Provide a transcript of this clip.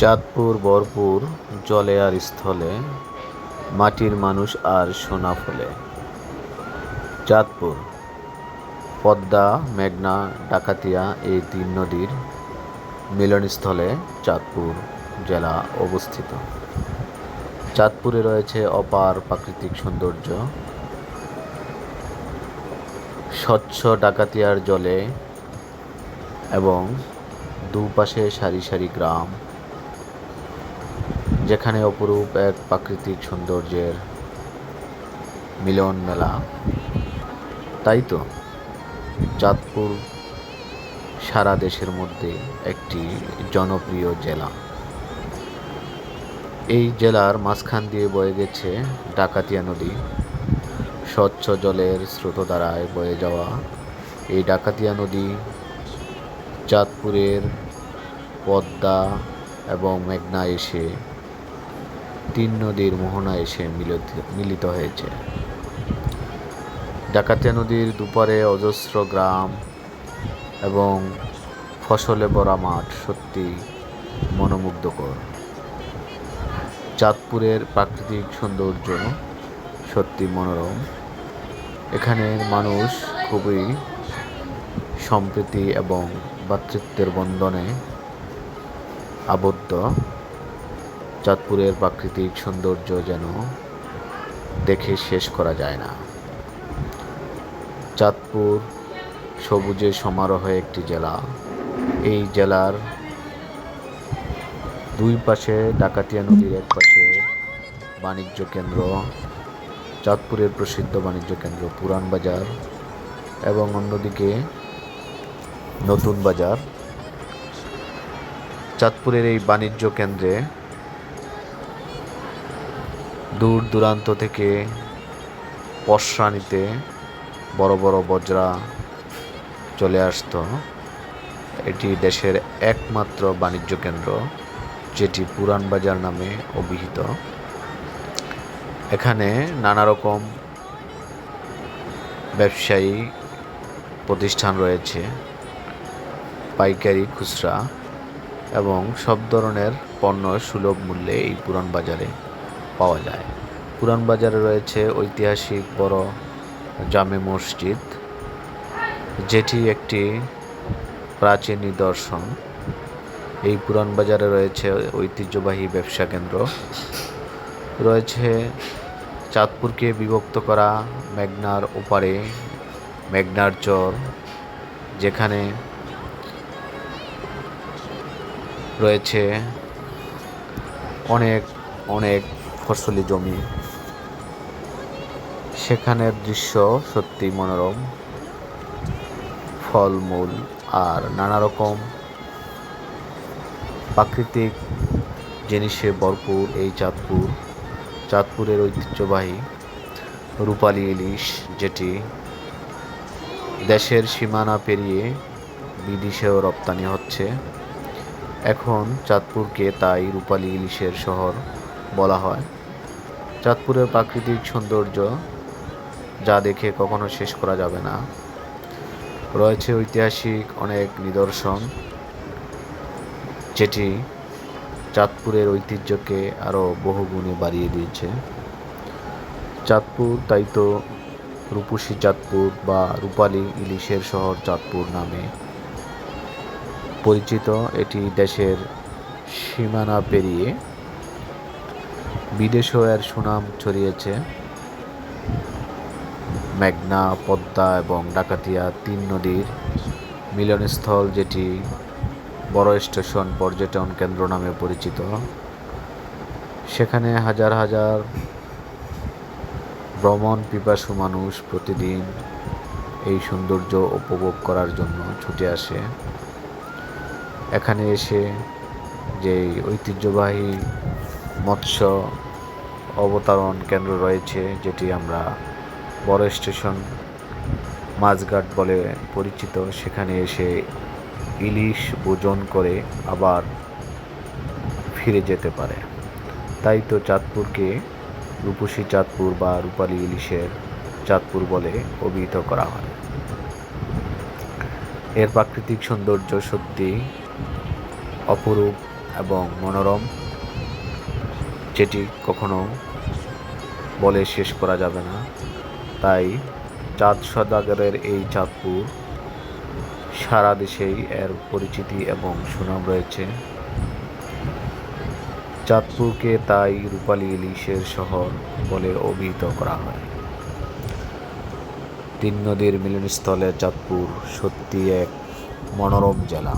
চাঁদপুর বরপুর জলে আর স্থলে, মাটির মানুষ আর সোনা ফলে। চাঁদপুর, পদ্মা, মেঘনা, ডাকাতিয়া এই তিন নদীর মিলনস্থলে চাঁদপুর জেলা অবস্থিত। চাঁদপুরে রয়েছে অপার প্রাকৃতিক সৌন্দর্য। স্বচ্ছ ডাকাতিয়ার জলে এবং দুপাশে সারি সারি গ্রাম যেখানে অপরূপ এক প্রাকৃতিক সৌন্দর্যের মিলন মেলা। তাই তো? চাঁদপুর সারা দেশের মধ্যে একটি জনপ্রিয় জেলা। এই জেলার মাঝখান দিয়ে বয়ে গেছে ডাকাতিয়া নদী। স্বচ্ছ জলের স্রোতধারায় বয়ে যাওয়া এই ডাকাতিয়া নদী চাঁদপুরের পদ্মা এবং মেঘনা এসে তিন নদীর মোহনা এসে মিলিত মিলিত হয়েছে। ডাকাতিয়া নদীর দুপারে অজস্র গ্রাম এবং ফসলে ভরা মাঠ সত্যি মনোমুগ্ধকর। চাঁদপুরের প্রাকৃতিক সৌন্দর্য সত্যি মনোরম। এখানের মানুষ খুবই সম্প্রীতি এবং ভ্রাতৃত্বের বন্ধনে আবদ্ধ। চাঁদপুরের প্রাকৃতিক সৌন্দর্য যেন দেখে শেষ করা যায় না। চাঁদপুর সবুজে সমারোহে একটি জেলা। এই জেলার দুই পাশে ডাকাতিয়া নদীর এক পাশে বাণিজ্য কেন্দ্র, চাঁদপুরের প্রসিদ্ধ বাণিজ্য কেন্দ্র পুরান বাজার এবং অন্যদিকে নতুন বাজার। চাঁদপুরের এই বাণিজ্য কেন্দ্রে দূর দূরান্ত থেকে পশরা নিতে বড় বড় বজরা চলে আসতো। এটি দেশের একমাত্র বাণিজ্য কেন্দ্র, যেটি পুরান বাজার নামে অভিহিত। এখানে নানা রকম ব্যবসায়ী প্রতিষ্ঠান রয়েছে, পাইকারি, খুচরা এবং সব ধরনের পণ্য সুলভ মূল্যে এই পুরান বাজারে পাওয়া যায়। পুরান বাজারে রয়েছে ঐতিহাসিক বড় জামে মসজিদ, যেটি একটি প্রাচীন নিদর্শন। এই পুরান বাজারে রয়েছে ঐতিহ্যবাহী ব্যবসা কেন্দ্র। রয়েছে চাঁদপুরকে বিভক্ত করা মেঘনার ওপারে মেঘনার চর, যেখানে রয়েছে অনেক অনেক ফসলি জমি। সেখানের দৃশ্য সত্যি মনোরম। ফলমূল আর নানা রকম। প্রাকৃতিক জিনিসে ভরপুর এই চাঁদপুর। চাঁদপুরের ঐতিহ্যবাহী রূপালী ইলিশ, যেটি দেশের সীমানা পেরিয়ে বিদেশেও রপ্তানি হচ্ছে। এখন চাঁদপুরকে তাই রূপালী ইলিশের শহর বলা হয়। চাঁদপুরের প্রাকৃতিক সৌন্দর্য যা দেখে কখনো শেষ করা যাবে না। রয়েছে ঐতিহাসিক অনেক নিদর্শন, যেটি চাঁদপুরের ঐতিহ্যকে আরও বহুগুণে বাড়িয়ে দিয়েছে। চাঁদপুর, তাই তো রূপসী চাঁদপুর বা রূপালী ইলিশের শহর চাঁদপুর নামে পরিচিত। এটি দেশের সীমানা পেরিয়ে বিদেশেও এর সুনাম ছড়িয়েছে। মেঘনা, পদ্মা এবং ডাকাতিয়া তিন নদীর মিলনস্থল যেটি বড় স্টেশন পর্যটন কেন্দ্র নামে পরিচিত। সেখানে হাজার হাজার ভ্রমণ পিপাসু মানুষ প্রতিদিন এই সৌন্দর্য উপভোগ করার জন্য ছুটে আসে। এখানে এসে যে ঐতিহ্যবাহী মৎস্য অবতরণ কেন্দ্র রয়েছে, যেটি আমরা বড় স্টেশন মাছঘাট বলে পরিচিত। সেখানে এসে ইলিশ ভোজন করে আবার ফিরে যেতে পারে। তাই তো চাঁদপুরকে রূপসী চাঁদপুর বা রূপালী ইলিশের চাঁদপুর বলে অভিহিত করা হয়। এর প্রাকৃতিক সৌন্দর্য সত্যি অপরূপ এবং মনোরম। যেটি কখনো বলে শেষ করা যাবে না। তাই চাঁদ সদাগরের এই চাঁদপুর সারা দেশেই এর পরিচিতি এবং সুনাম রয়েছে। চাঁদপুরকে তাই রূপালী ইলিশের শহর বলে অভিহিত করা হয়। তিন নদীর মিলনস্থলে চাঁদপুর সত্যি এক মনোরম জেলা।